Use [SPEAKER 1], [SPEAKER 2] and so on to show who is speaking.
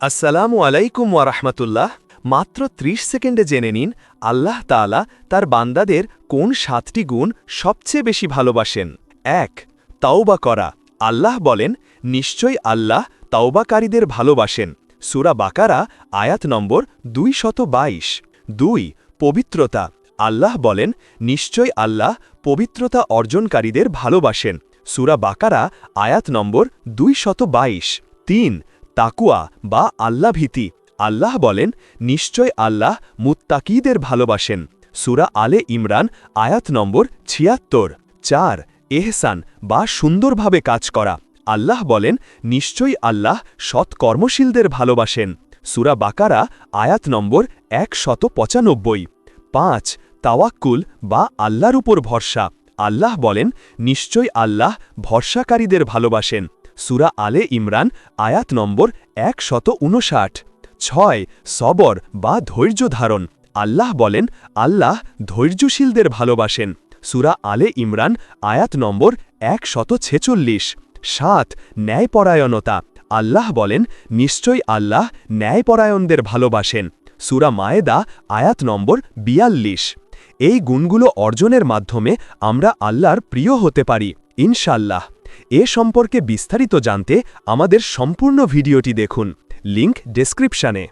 [SPEAKER 1] আসসালামু আলাইকুম ওয়ারাহমাতুল্লাহ মাত্র ৩০ সেকেন্ডে জেনে নিন, আল্লাহ তাআলা তার বান্দাদের কোন সাতটি গুণ সবচেয়ে বেশি ভালোবাসেন? এক, তাওবা করা। আল্লাহ বলেন, নিশ্চয়ই আল্লাহ তাওবাকারীদের ভালোবাসেন। সুরা বাকারা, আয়াত নম্বর দুই শত বাইশ। দুই, পবিত্রতা। আল্লাহ বলেন নিশ্চয় আল্লাহ পবিত্রতা অর্জনকারীদের ভালোবাসেন। সুরা বাকারা, আয়াত নম্বর দুই শত বাইশ। তিন তাকুয়া বা আল্লাহ ভীতি। আল্লাহ বলেন, নিশ্চয় আল্লাহ মুত্তাকিদের ভালোবাসেন। সুরা আলে ইমরান, আয়াত নম্বর ছিয়াত্তর। চার, এহসান বা সুন্দরভাবে কাজ করা। আল্লাহ বলেন নিশ্চয়ই আল্লাহ সৎ কর্মশীলদের ভালোবাসেন। সুরা বাকারা, আয়াত নম্বর এক শত পঁচানব্বই পাঁচ, তাওয়াক্কুল বা আল্লাহর উপর ভরসা। আল্লাহ বলেন, নিশ্চয় আল্লাহ ভরসাকারীদের ভালোবাসেন। সুরা আলে ইমরান, আয়াত নম্বর এক শত উনষাট ছয়, সবর বা ধৈর্য ধারণ। আল্লাহ বলেন, আল্লাহ ধৈর্যশীলদের ভালোবাসেন। সুরা আলে ইমরান, আয়াত নম্বর এক শত ছেচল্লিশ। সাত, ন্যায়পরায়ণতা। আল্লাহ বলেন, নিশ্চয়ই আল্লাহ ন্যায়পরায়ণদের ভালোবাসেন। সুরা মায়েদা, আয়াত নম্বর বিয়াল্লিশ। এই গুণগুলো অর্জনের মাধ্যমে আমরা আল্লাহর প্রিয় হতে পারি ইনশাল্লাহ এ সম্পর্কে বিস্তারিত জানতে আমাদের সম্পূর্ণ ভিডিওটি দেখুন। লিংক ডেসক্রিপশানে।